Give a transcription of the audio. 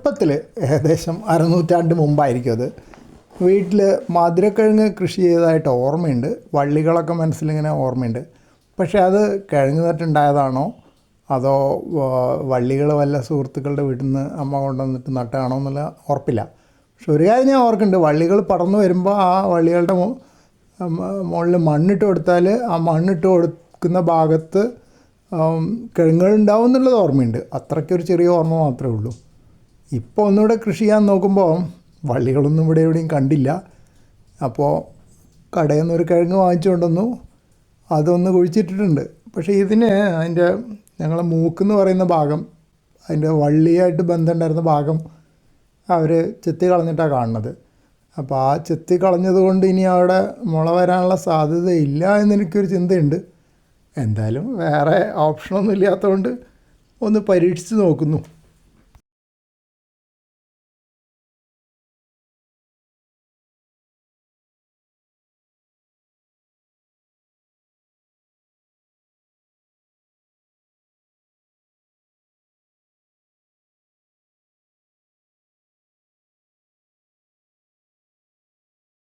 ചെറുപ്പത്തിൽ ഏകദേശം അരനൂറ്റാണ്ട് മുമ്പായിരിക്കും അത്. വീട്ടിൽ മധുരക്കിഴങ്ങ് കൃഷി ചെയ്തതായിട്ട് ഓർമ്മയുണ്ട്. വള്ളികളൊക്കെ മനസ്സിലിങ്ങനെ ഓർമ്മയുണ്ട്. പക്ഷേ അത് കിഴങ്ങ് നട്ടുണ്ടായതാണോ? അതോ വള്ളികൾ വല്ല സുഹൃത്തുക്കളുടെ വീട്ടിൽ നിന്ന് അമ്മ കൊണ്ടുവന്നിട്ട് നട്ടാണോ എന്നുള്ള ഉറപ്പില്ല. പക്ഷെ ഒരു കാര്യം ഞാൻ ഓർക്കുന്നുണ്ട്. വള്ളികൾ പടർന്നു വരുമ്പോൾ ആ വള്ളികളുടെ മുകളിൽ മണ്ണിട്ട് കൊടുത്താൽ ആ മണ്ണിട്ട് കൊടുക്കുന്ന ഭാഗത്ത് കിഴങ്ങുകൾ ഉണ്ടാവും എന്നുള്ളത് ഓർമ്മയുണ്ട്. അത്രയ്ക്കൊരു ചെറിയ ഓർമ്മ മാത്രമേ ഉള്ളൂ. ഇപ്പോൾ ഒന്നുകൂടെ കൃഷി ചെയ്യാൻ നോക്കുമ്പോൾ വള്ളികളൊന്നും ഇവിടെ എവിടെയും കണ്ടില്ല. അപ്പോൾ കടയിൽ നിന്ന് ഒരു കിഴങ്ങ് വാങ്ങിച്ചുകൊണ്ടുവന്നു അതൊന്ന് കുഴിച്ചിട്ടിട്ടുണ്ട്. പക്ഷേ ഇതിന് അതിന്റെ ഞങ്ങളെ മൂക്കെന്ന് പറയുന്ന ഭാഗം അതിന്റെ വള്ളിയായിട്ട് ബന്ധമുണ്ടായിരുന്ന ഭാഗം അവർ ചെത്തി കളഞ്ഞിട്ടാണ് കാണുന്നത്. അപ്പോൾ ആ ചെത്തി കളഞ്ഞതുകൊണ്ട് ഇനി അവിടെ മുള വരാനുള്ള സാധ്യതയില്ല എന്നെനിക്കൊരു ചിന്തയുണ്ട്. എന്തായാലും വേറെ ഓപ്ഷനൊന്നും ഇല്ലാത്തതുകൊണ്ട് ഒന്ന് പരീക്ഷിച്ച് നോക്കുന്നു.